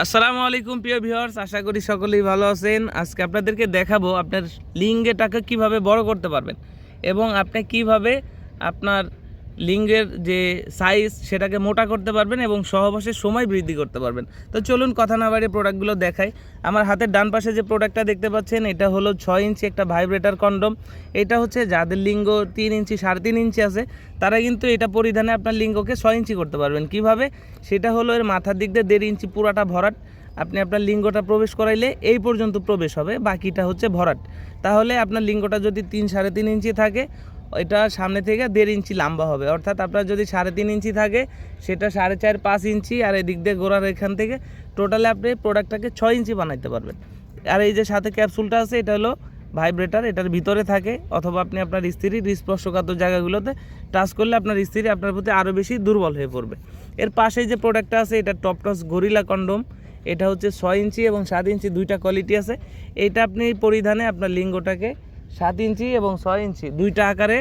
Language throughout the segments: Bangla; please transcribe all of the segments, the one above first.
আসসালামু আলাইকুম, প্রিয় ভিউয়ার্স। আশা করি সকলেই ভালো আছেন। আজকে আপনাদেরকে দেখাবো আপনার লিঙ্গে টাকা কীভাবে বড় করতে পারবেন এবং আপনি কীভাবে আপনার লিঙ্গের যে সাইজ সেটাকে মোটা করতে পারবেন এবং সহবাসের সময় বৃদ্ধি করতে পারবেন। তো চলুন কথা না বাইরে প্রোডাক্টগুলো দেখাই। আমার হাতের ডান পাশে যে প্রোডাক্টটা দেখতে পাচ্ছেন, এটা হলো ছয় ইঞ্চি একটা ভাইব্রেটার কন্ডম এটা হচ্ছে যাদের লিঙ্গ তিন ইঞ্চি সাড়ে তিন ইঞ্চি আছে, তারা কিন্তু এটা পরিধানে আপনার লিঙ্গকে ছয় ইঞ্চি করতে পারবেন। কীভাবে? সেটা হলো এর মাথার দিক দিয়ে দেড় ইঞ্চি পুরাটা ভরাট। আপনি আপনার লিঙ্গটা প্রবেশ করাইলে এই পর্যন্ত প্রবেশ হবে, বাকিটা হচ্ছে ভরাট। তাহলে আপনার লিঙ্গটা যদি তিন সাড়ে তিন ইঞ্চি থাকে এটা সামনে থেকে দেড় ইঞ্চি লম্বা হবে। অর্থাৎ আপনার যদি সাড়ে তিন ইঞ্চি থাকে, সেটা সাড়ে চার পাঁচ ইঞ্চি, আর এদিক দিয়ে গোড়ার এখান থেকে টোটালে আপনি প্রোডাক্টটাকে ছয় ইঞ্চি বানাইতে পারবেন। আর এই যে সাথে ক্যাপসুলটা আছে, এটা হলো ভাইব্রেটার এটার ভিতরে থাকে, অথবা আপনি আপনার স্ত্রীর স্পর্শকাতর জায়গাগুলোতে টাচ করলে আপনার স্ত্রী আপনার প্রতি আরও বেশি দুর্বল হয়ে পড়বে। এর পাশে যে প্রোডাক্টটা আছে, এটা টপ টস গরিলা কন্ডম এটা হচ্ছে ছয় ইঞ্চি এবং সাত ইঞ্চি দুইটা কোয়ালিটি আছে। এইটা আপনি পরিধানে আপনার লিঙ্গটাকে সাত ইঞ্চি এবং ছয় ইঞ্চি, দুইটা আকারে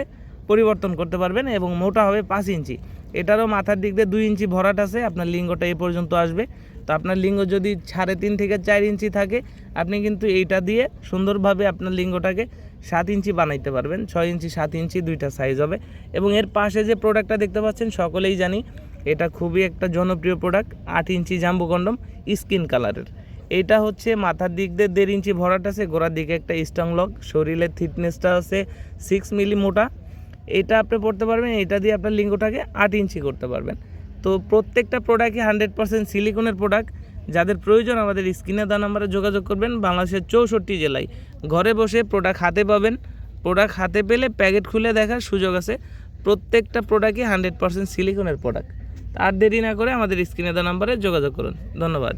পরিবর্তন করতে পারবেন এবং মোটা হবে পাঁচ ইঞ্চি। এটারও মাথার দিক দিয়ে দুই ইঞ্চি ভরাট আছে, আপনার লিঙ্গটা এই পর্যন্ত আসবে। তো আপনার লিঙ্গ যদি সাড়ে তিন থেকে চার ইঞ্চি থাকে, আপনি কিন্তু এইটা দিয়ে সুন্দরভাবে আপনার লিঙ্গটাকে সাত ইঞ্চি বানাইতে পারবেন। ছয় ইঞ্চি, সাত ইঞ্চি দুইটা সাইজ হবে। এবং এর পাশে যে প্রোডাক্টটা দেখতে পাচ্ছেন, সকলেই জানি, এটা খুবই একটা জনপ্রিয় প্রোডাক্ট আট ইঞ্চি জাম্বু কন্ডম স্কিন কালারের এইটা হচ্ছে মাথার দিক দিয়ে দেড় ইঞ্চি ভরাট আছে, গোড়ার দিকে একটা স্ট্রং লক শরীরের থিকনেসটা আছে সিক্স মিলি মোটা। এটা আপনি পড়তে পারবেন, এটা দিয়ে আপনার লিঙ্গটাকে আট ইঞ্চি করতে পারবেন। তো প্রত্যেকটা প্রোডাক্টই হান্ড্রেড পার্সেন্ট সিলিকনের প্রোডাক্ট যাদের প্রয়োজন আমাদের স্ক্রিনে দেওয়া নাম্বারে যোগাযোগ করবেন, বাংলাদেশের চৌষট্টি জেলায়। ঘরে বসে প্রোডাক্ট হাতে পাবেন। প্রোডাক্ট হাতে পেলে প্যাকেট খুলে দেখার সুযোগ আছে। প্রত্যেকটা প্রোডাক্টই হান্ড্রেড পার্সেন্ট সিলিকনের প্রোডাক্ট আর দেরি না করে আমাদের স্ক্রিনে দেওয়া নাম্বারে যোগাযোগ করুন। ধন্যবাদ।